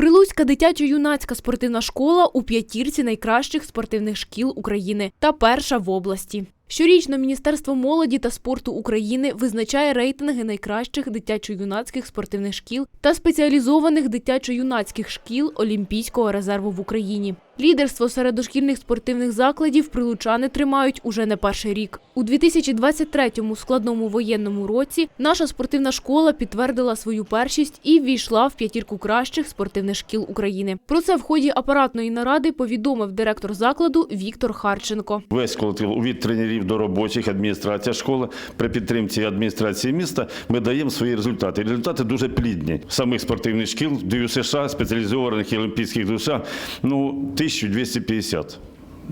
Прилуцька дитячо-юнацька спортивна школа у п'ятірці найкращих спортивних шкіл України та перша в області. Щорічно Міністерство молоді та спорту України визначає рейтинги найкращих дитячо-юнацьких спортивних шкіл та спеціалізованих дитячо-юнацьких шкіл Олімпійського резерву в Україні. Лідерство серед дошкільних спортивних закладів прилучани тримають уже не перший рік. У 2023-му складному воєнному році наша спортивна школа підтвердила свою першість і ввійшла в п'ятірку кращих спортивних шкіл України. Про це в ході апаратної наради повідомив директор закладу Віктор Харченко. Весь колектив від тренерів до робочих, адміністрація школи при підтримці адміністрації міста ми даємо свої результати. Результати дуже плідні. Самих спортивних шкіл ДЮСШ, спеціалізованих і олімпійських душа, ну 1250.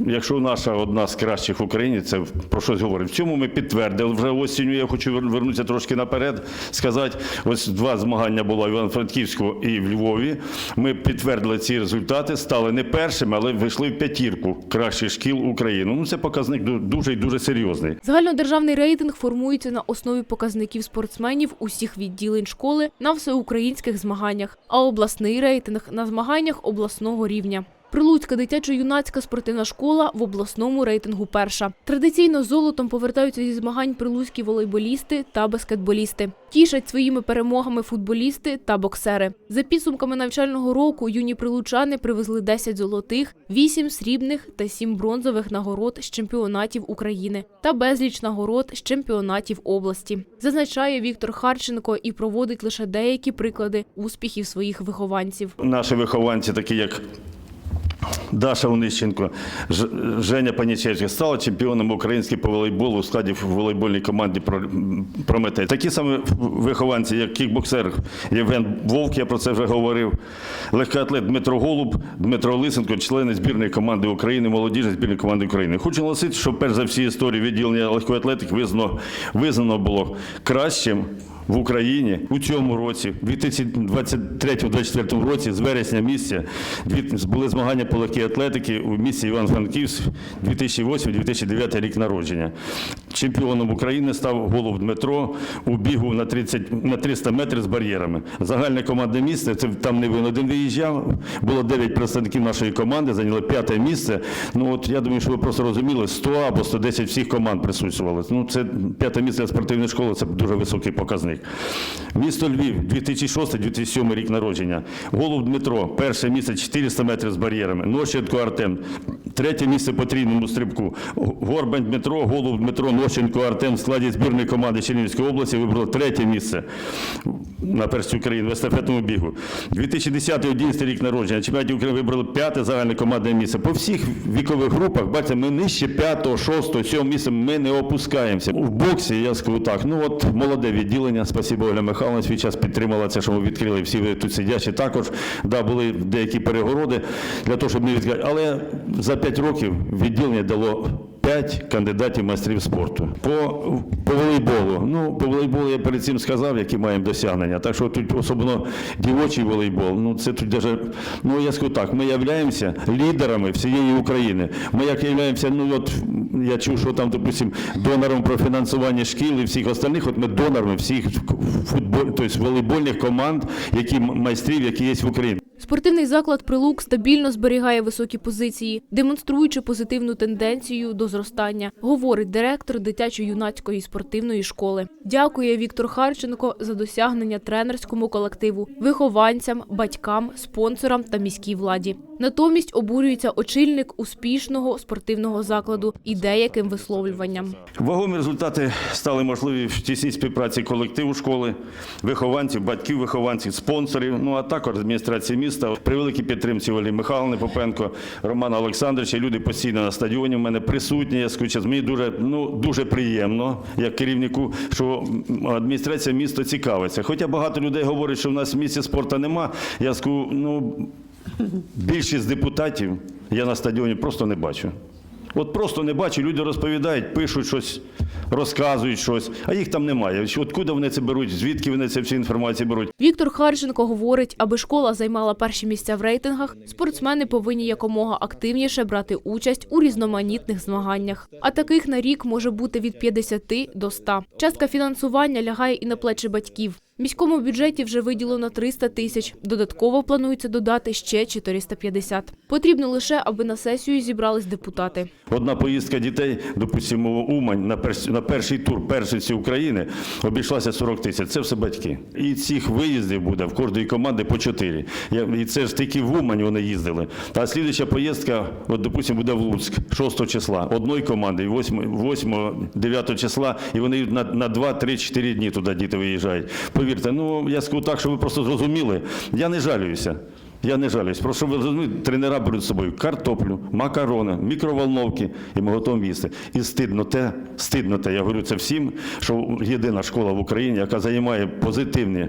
Якщо наша одна з кращих в Україні, це про щось говорить. В цьому ми підтвердили вже осінню. Я хочу вернутися трошки наперед. Сказати, ось два змагання було в Івано-Франківську і в Львові. Ми підтвердили ці результати, стали не першими, але вийшли в п'ятірку кращих шкіл України. Ну це показник дуже і дуже серйозний. Загальнодержавний рейтинг формується на основі показників спортсменів усіх відділень школи на всеукраїнських змаганнях, а обласний рейтинг на змаганнях обласного рівня. Прилуцька дитячо-юнацька спортивна школа в обласному рейтингу перша. Традиційно золотом повертаються зі змагань прилуцькі волейболісти та баскетболісти. Тішать своїми перемогами футболісти та боксери. За підсумками навчального року юні прилучани привезли 10 золотих, 8 срібних та 7 бронзових нагород з чемпіонатів України та безліч нагород з чемпіонатів області. Зазначає Віктор Харченко і проводить лише деякі приклади успіхів своїх вихованців. Наші вихованці, такі як Даша Онищенко, Женя Панічевська, стала чемпіоном України по волейболу у складі в волейбольній команді «Про- Прометей. Такі саме вихованці, як кікбоксер Євген Вовк, я про це вже говорив, легкоатлет Дмитро Голуб, Дмитро Лисенко, члени збірної команди України, молодіжної збірної команди України. Хочу наголосити, що перш за всі історії відділення легкої атлетики визнано, визнано було кращим в Україні у цьому році, в 2023-2024 році, з вересня місяця, були змагання по легкій атлетики у місті Іван-Франківськ 2008-2009 рік народження. Чемпіоном України став Голуб Дмитро у бігу на 30, на 300 метрів з бар'єрами. Загальне командне місце, це там не він один виїжджав, було 9 представників нашої команди, зайняли п'яте місце. Ну от я думаю, що ви просто розуміли, 100 або 110 всіх команд присутствували. Ну це п'яте місце спортивної школи, це дуже високий показник. Місто Львів, 2006-2007 рік народження. Голуб Дмитро, перше місце 400 метрів з бар'єрами. Нощенко Артем, третє місце по трійному стрибку. Горбань Дмитро, Голуб Дмитро, Нощенко Артем в складі збірної команди Чернігівської області вибрали третє місце на першій України в естафетному бігу. 2010-2011 рік народження. Чемпіонаті України вибрали п'яте загальне командне місце. По всіх вікових групах, бачите, ми нижче п'ятого, шостого, сьомого місця ми не опускаємося. В боксі я скажу так. Ну от молоде відділення. Спасибо, Оля Михайловна свій час підтримала це, що ми відкрили. Всі ви тут сидячі також. Да, були деякі перегороди для того, щоб не відкрити. Але за 5 років відділення дало 5 кандидатів майстрів спорту. По, по волейболу. Ну, по волейболу я перед цим сказав, які маємо досягнення. Так що тут особливо дівочий волейбол. Ну це тут даже, ну я скажу так, ми являємося лідерами всієї України. Ми як являємося, ну от я чув, що там, допустим, донором про фінансування шкіл і всіх остальних, от ми донорами всіх футбол, тобто волейбольних команд, які майстрів, які є в Україні. Спортивний заклад Прилук стабільно зберігає високі позиції, демонструючи позитивну тенденцію до зростання, говорить директор дитячо-юнацької спортивної школи. Дякує Віктор Харченко за досягнення тренерському колективу, вихованцям, батькам, спонсорам та міській владі. Натомість обурюється очільник успішного спортивного закладу і деяким висловлюванням. Вагомі результати стали можливі в тісній співпраці колективу школи, вихованців, батьків вихованців, спонсорів, ну а також адміністрації міста. При великій підтримці Олі Михайловни Попенко, Романа Олександровича. Люди постійно на стадіоні в мене присутні. Я скучу. Мені дуже, ну, дуже приємно, як керівнику, що адміністрація міста цікавиться. Хоча багато людей говорять, що в нас в місті спорту нема. Я скажу, ну, більшість депутатів я на стадіоні просто не бачу. От просто не бачу, люди розповідають, пишуть щось, розказують щось, а їх там немає. Откуда вони це беруть, звідки вони це всю інформацію беруть? Віктор Харченко говорить, аби школа займала перші місця в рейтингах, спортсмени повинні якомога активніше брати участь у різноманітних змаганнях. А таких на рік може бути від 50 до 100. Частка фінансування лягає і на плечі батьків. Міському бюджеті вже виділено 300 тисяч. Додатково планується додати ще 450. Потрібно лише, аби на сесію зібрались депутати. Одна поїздка дітей, допустимо, Умань на, перш, на перший тур першості України обійшлася 40 тисяч. Це все батьки. І цих виїздів буде в кожної команди по 4. І це ж тільки в Умань вони їздили. Та слідуюча поїздка, от, допустимо, буде в Луцьк 6 числа. Одної команди, 8, 8 9 числа, і вони на, на 2, 3, 4 дні туди діти виїжджають. Повірте, ну я скажу так, щоб ви просто зрозуміли. Я не жалююся. Я не жалююсь. Просто ви розумієте, тренера беруть з собою картоплю, макарони, мікроволновки, і ми готові їсти. І стидно те, стидно те, я говорю це всім, що єдина школа в Україні, яка займає позитивні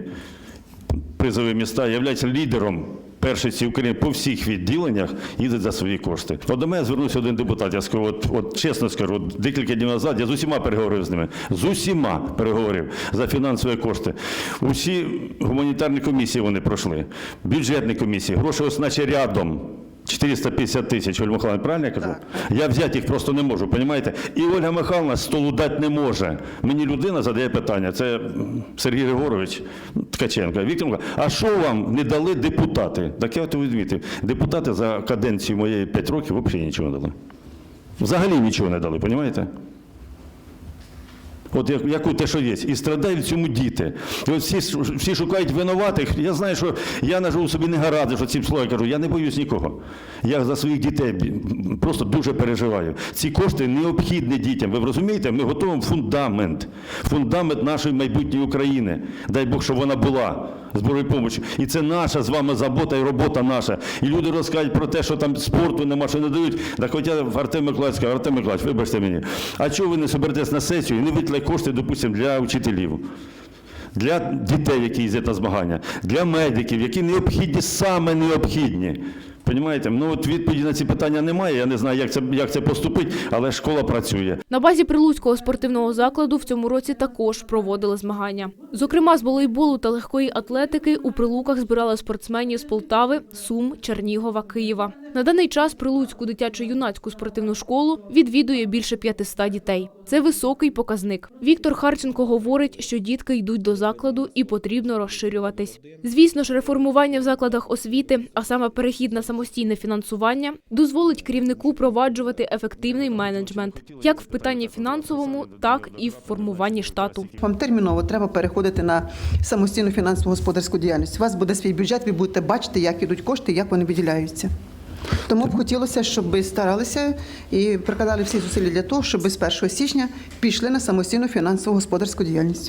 призові міста, є лідером першості України по всіх відділеннях, їздить за свої кошти. От до мене звернувся один депутат. Я скажу, от, от чесно скажу, от декілька днів назад я з усіма переговорив з ними. З усіма переговорив за фінансові кошти. Усі гуманітарні комісії вони пройшли, бюджетні комісії, гроші ось наче рядом. 450 тисяч, Ольга Михайловна, правильно я кажу? Я взяти їх просто не можу, розумієте? І Ольга Михайловна столу дати не може. Мені людина задає питання, це Сергій Григорович Ткаченко. Віктор Михайлович, а що вам не дали депутати? Так я от відмітив, депутати за каденцію моєї 5 років взагалі нічого не дали. Взагалі нічого не дали, розумієте? От як, яку те, що є, і страдають в цьому діти. І от всі, всі шукають винуватих. Я знаю, що я наживу собі не гаради, що цим словом кажу, я не боюсь нікого. Я за своїх дітей просто дуже переживаю. Ці кошти необхідні дітям. Ви розумієте, ми готуємо фундамент, фундамент нашої майбутньої України. Дай Бог, щоб вона була з Божою допомогою. І це наша з вами забота і робота наша. І люди розкажуть про те, що там спорту нема, що не дають. Так хоча Артем Миколаївська, Артем Миколаївич, вибачте мені, а чого ви не соберетесь на сесію і не виділяєте кошти, допустимо, для вчителів? Для дітей, які їздять на змагання, для медиків, які необхідні, саме необхідні. Понімаєте? Ну от відповіді на ці питання немає. Я не знаю, як це, як це поступить, але школа працює. На базі Прилуцького спортивного закладу в цьому році також проводили змагання. Зокрема, з волейболу та легкої атлетики у Прилуках збирали спортсменів з Полтави, Сум, Чернігова, Києва. На даний час Прилуцьку дитячо-юнацьку спортивну школу відвідує більше 500 дітей. Це високий показник. Віктор Харченко говорить, що дітки йдуть до закладу і потрібно розширюватись. Звісно ж, реформування в закладах освіти, а саме перехід на самостійне фінансування, дозволить керівнику проваджувати ефективний менеджмент як в питанні фінансовому, так і в формуванні штату. Вам терміново треба переходити на самостійну фінансово господарську діяльність. У вас буде свій бюджет, ви будете бачити, як ідуть кошти, як вони виділяються. Тому б хотілося, щоб старалися і прикладали всі зусилля для того, щоб з 1 січня пішли на самостійну фінансово господарську діяльність.